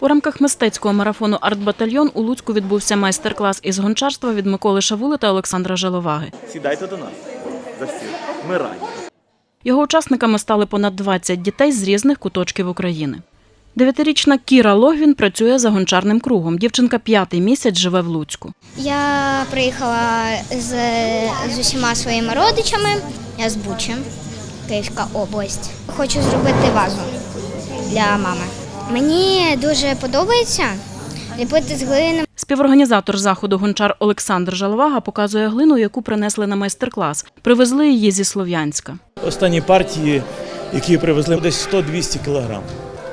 У рамках мистецького марафону «Артбатальйон» у Луцьку відбувся майстер-клас із гончарства від Миколи Шавули та Олександра Жаловаги. Сідайте до нас за стіл. Ми раді. Його учасниками стали понад 20 дітей з різних куточків України. Дев'ятирічна Кіра Логвін працює за гончарним кругом. Дівчинка п'ятий місяць живе в Луцьку. Я приїхала з, з усіма своїми родичами. Я з Бучі, Київська область. Хочу зробити вазу для мами. Мені дуже подобається ліпити з глини. Співорганізатор заходу гончар Олександр Жаловага показує глину, яку принесли на майстер-клас. Привезли її зі Слов'янська. Останні партії, які привезли десь 100-200 кілограм.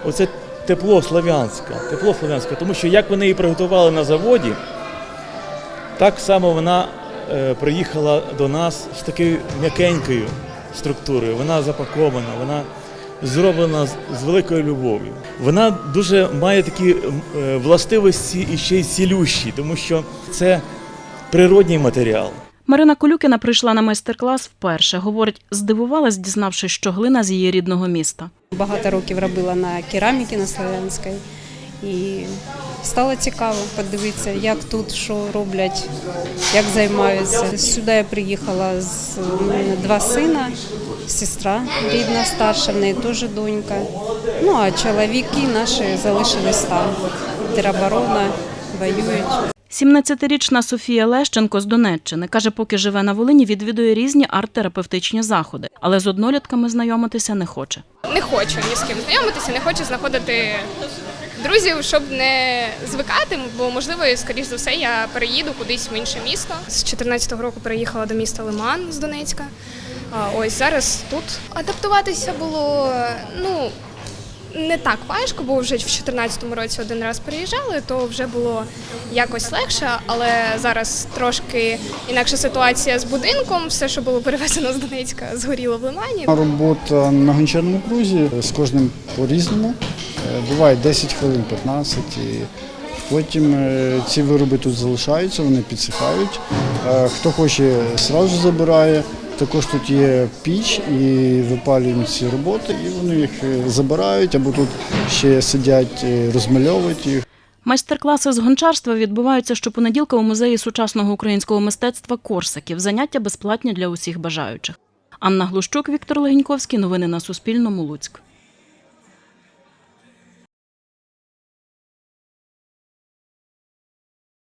Оце тепло славянське, тепло славянське, тому що як вони її приготували на заводі, так само вона е, приїхала до нас з такою м'якенькою структурою. Вона запакована, вона зроблена з, великою любов'ю. Вона дуже має такі е, властивості і ще й цілющі, тому що це природній матеріал. Марина Колюкіна прийшла на майстер-клас вперше. Говорить, здивувалась, дізнавшись, що глина з її рідного міста. Багато років робила на кераміки на Слов'янській. І стало цікаво подивитися, як тут що роблять, як займаються. Сюди я приїхала з у мене два сина, сестра рідна, старша, в неї теж донька. Ну а чоловіки наші залишились там. Тероборона, воюють. 17-річна Софія Лещенко з Донеччини каже, поки живе на Волині, відвідує різні арт-терапевтичні заходи, але з однолітками знайомитися не хоче. не хочу ні з ким знайомитися, не хочу знаходити друзів, щоб не звикати, бо можливо, скоріш за все, я переїду кудись в інше місто. З 14-го року переїхала до міста Лиман з Донецька. А ось зараз тут адаптуватися було ну. Не так важко, бо вже в 2014 році один раз переїжджали, то вже було якось легше, але зараз трошки інакша ситуація з будинком. Все, що було перевезено з Донецька, згоріло в Лимані. Робота на гончарному крузі з кожним по-різному. Е, Буває 10 хвилин, 15. І потім е, ці вироби тут залишаються, вони підсихають. Е, Хто хоче, одразу забирає. Також тут є піч і випалюємо ці роботи, і вони їх е, забирають, або тут ще сидять, е, розмальовують їх. Майстер-класи з гончарства відбуваються щопонеділка у музеї сучасного українського мистецтва Корсаків. Заняття безплатні для усіх бажаючих. Анна Глущук, Віктор Легіньковський. Новини на Суспільному. Луцьк.